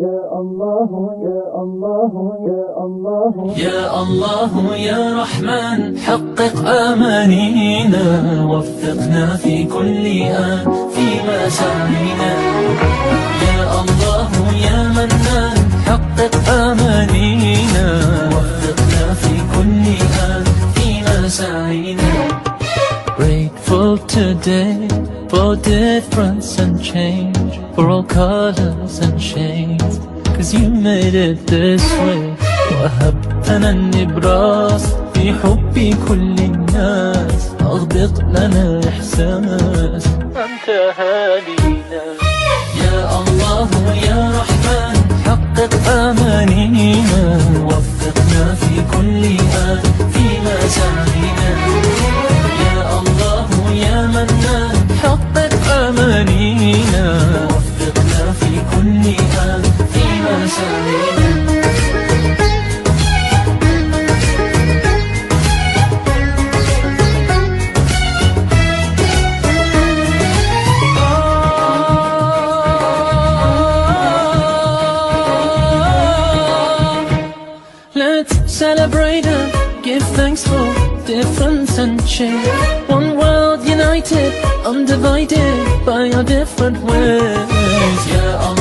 يا الله يا الله يا الله. يا الله يا رحمن حقق آمانينا. وفقنا في كل آن فيما سعينا. يا الله يا منان حقق آمانينا. وفقنا في كل فيما سعينا. Grateful today for difference and change, for all colors and shades. Cause you made it this way. وهبتنا النبراس في حب كل الناس أغبط لنا إحساس أنت هادينا يا الله يا رحمن حقق آمانينا give thanks for difference and change. One world united, undivided by our different ways. Rahman,